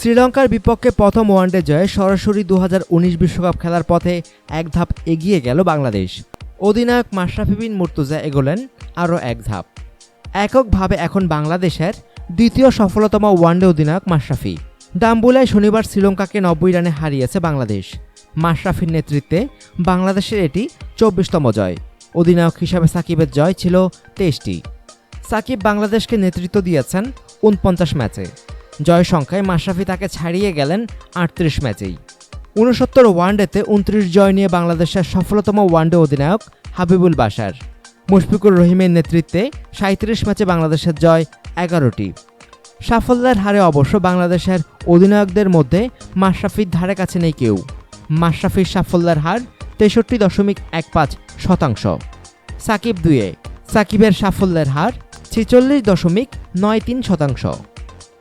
শ্রীলঙ্কার বিপক্ষে প্রথম ওয়ানডে জয়ে সরাসরি দু বিশ্বকাপ খেলার পথে এক ধাপ এগিয়ে গেল বাংলাদেশ। অধিনায়ক মাশরাফি বিন মুর্তুজা এগোলেন আরও এক ধাপ। এককভাবে এখন বাংলাদেশের দ্বিতীয় সফলতম ওয়ানডে অধিনায়ক মাশরাফি। ডাম্বুলায় শনিবার শ্রীলঙ্কাকে নব্বই রানে হারিয়েছে বাংলাদেশ। মাশরাফির নেতৃত্বে বাংলাদেশের এটি চব্বিশতম জয়। অধিনায়ক হিসাবে সাকিবের জয় ছিল তেইশটি। সাকিব বাংলাদেশকে নেতৃত্ব দিয়েছেন উনপঞ্চাশ ম্যাচে। জয় সংখ্যায় মাশরাফি তাকে ছাড়িয়ে গেলেন আটত্রিশ ম্যাচেই। ঊনসত্তর ওয়ানডেতে উনত্রিশ জয় নিয়ে বাংলাদেশের সফলতম ওয়ানডে অধিনায়ক হাবিবুল বাশার। মুশফিকুর রহিমের নেতৃত্বে সাঁত্রিশ ম্যাচে বাংলাদেশের জয় এগারোটি। সাফল্যের হারে অবশ্য বাংলাদেশের অধিনায়কদের মধ্যে মাশরাফির ধারে কাছে নেই কেউ। মাশরাফির সাফল্যের হার তেষট্টি দশমিক এক পাঁচ শতাংশ। সাকিব দুয়ে সাকিবের সাফল্যের হার ছেচল্লিশ দশমিক নয় তিন শতাংশ।